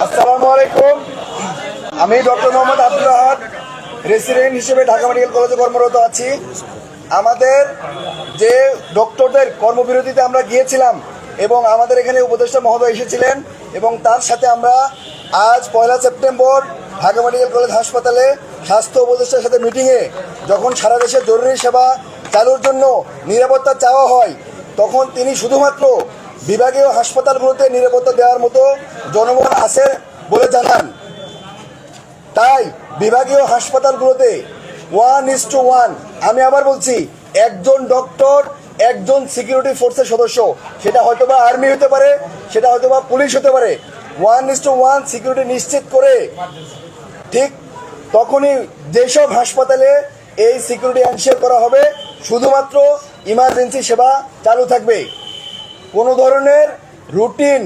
আসসালামু আলাইকুম। আমি ডক্টর মোহাম্মদ আব্দুল আহাদ রেসিডেন্ট হিসেবে ঢাকা মেডিকেল কলেজে কর্মরত আছি। আমাদের যে ডক্টরদের কর্মবিরতিতে আমরা গিয়েছিলাম এবং আমাদের এখানে উপদেষ্টা মহোদয় এসেছিলেন এবং তার সাথে আমরা আজ পয়লা সেপ্টেম্বর ঢাকা মেডিকেল কলেজ হাসপাতালে স্বাস্থ্য উপদেষ্টার সাথে মিটিংয়ে যখন সারা দেশে জরুরি সেবা চালুর জন্য নিরাপত্তা চাওয়া হয়, তখন তিনি শুধুমাত্র বিভাগীয় হাসপাতালগুলোতে নিরাপত্তা দেওয়ার মতো জনগণ আছে বলে জানান। তাই বিভাগীয় হাসপাতালগুলোতে ওয়ান ইস টু ওয়ান আমি আবার বলছি, একজন ডক্টর একজন সিকিউরিটি ফোর্সের সদস্য, সেটা হয়তোবা আর্মি হতে পারে, সেটা হয়তোবা পুলিশ হতে পারে। One is to one security নিশ্চিত করে ঠিক তখনই যেসব হাসপাতালে এই সিকিউরিটি এনশিওর করা হবে, শুধুমাত্র ইমার্জেন্সি সেবা চালু থাকবে। কোনো ধরনের রুটিন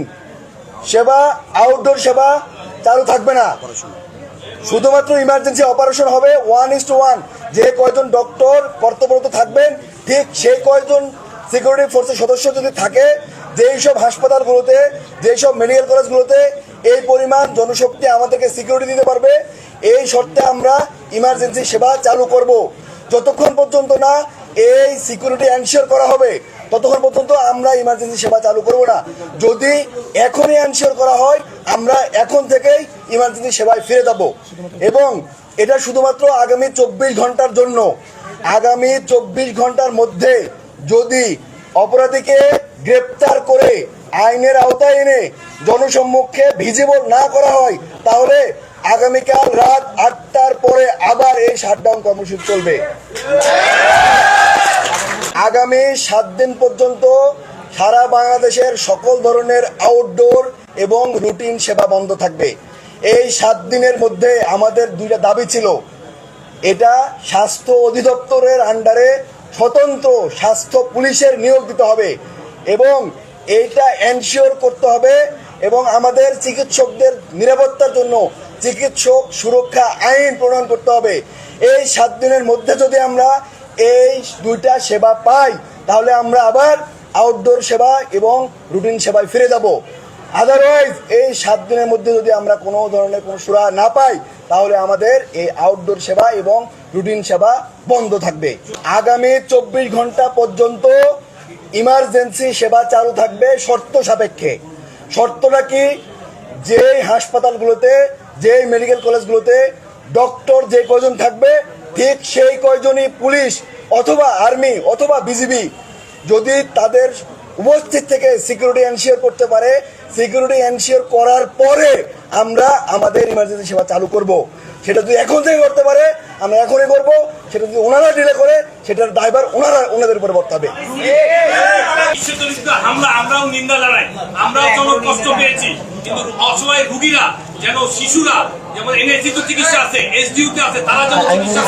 সেবা আউটডোর সেবা চালু থাকবে না। শুধুমাত্র ইমার্জেন্সি অপারেশন হবে ওয়ান ইস টু ওয়ান যে কয়জন ডক্টর কর্তব্যরত থাকবেন ঠিক সেই কয়জন সিকিউরিটি ফোর্সের সদস্য যদি থাকে যেই সব হাসপাতালগুলোতে যেই সব মেডিকেল কলেজগুলোতে এই পরিমাণ জনশক্তি আমাদেরকে সিকিউরিটি দিতে পারবে এই শর্তে আমরা ইমার্জেন্সি সেবা চালু করব। যতক্ষণ পর্যন্ত না এই সিকিউরিটি এনশিওর করা হবে ততক্ষণ পর্যন্ত আমরা ইমার্জেন্সি সেবা চালু করব না। যদি এখনই এনশিওর করা হয়, আমরা এখন থেকেই ইমার্জেন্সি সেবায় ফিরে যাব। এবং এটা শুধুমাত্র আগামী চব্বিশ ঘণ্টার জন্য। আগামী চব্বিশ ঘণ্টার মধ্যে যদি অপরাধীকে গ্রেপ্তার করে আইনের আওতায় এনে জনসম্মুখে ভিজিবল না করা হয়, তাহলে আগামীকাল রাত আটটার পরে আবার এই শাটডাউন কর্মসূচি চলবে। আগামী সাত দিন পর্যন্ত সারা বাংলাদেশের সকল ধরনের আউটডোর এবং রুটিন সেবা বন্ধ থাকবে। এই সাত দিনের মধ্যে আমাদের দুইটা দাবি ছিল। এটা স্বাস্থ্য অধিদপ্তরের আন্ডারে স্বতন্ত্র স্বাস্থ্য পুলিশের নিয়োগ দিতে হবে এবং এইটা এনশিওর করতে হবে এবং আমাদের চিকিৎসকদের নিরাপত্তার জন্য চিকিৎসক সুরক্ষা আইন প্রণয়ন করতে হবে। এই সাত দিনের মধ্যে যদি আমরা এই দুইটা সেবা পাই, তাহলে আমরা আবার আউটডোর সেবা এবং রুটিন সেবায় ফিরে যাব। আদারওয়াইজ এই সাত দিনের মধ্যে যদি আমরা কোনো ধরনের কোনো সুরা না পাই, তাহলে আমাদের এই আউটডোর সেবা এবং রুটিন সেবা বন্ধ থাকবে। আগামী চব্বিশ ঘণ্টা পর্যন্ত ইমার্জেন্সি সেবা চালু থাকবে শর্ত সাপেক্ষে। শর্তটা কি? যে হাসপাতালগুলোতে যে মেডিকেল কলেজগুলোতে ডক্টর যে কজন থাকবে ঠিক সেই কয়জনই পুলিশ অথবা আর্মি অথবা বিজিবি যদি তাদের উপস্থিত থেকে সিকিউরিটি এনশিওর করতে পারে সিকিউরিটি এনশিওর করার পরে আমরা আমাদের ইমার্জেন্সি সেবা চালু করব। সেটা যদি এখন থেকে করতে পারে আমরা এখনই করব। সেটা যদি ওনারা ডিলে করে সেটার ড্রাইভার ওনারা ওনাদের উপরে বর্তাবে। হামলা আমরাও নিন্দা জানাই। আমরাও কষ্ট পেয়েছি। কিন্তু অসহায় রুগীরা যেন শিশুরা যেমন তো চিকিৎসা আছে এসডিউতে আছে তারা যেমন চিকিৎসা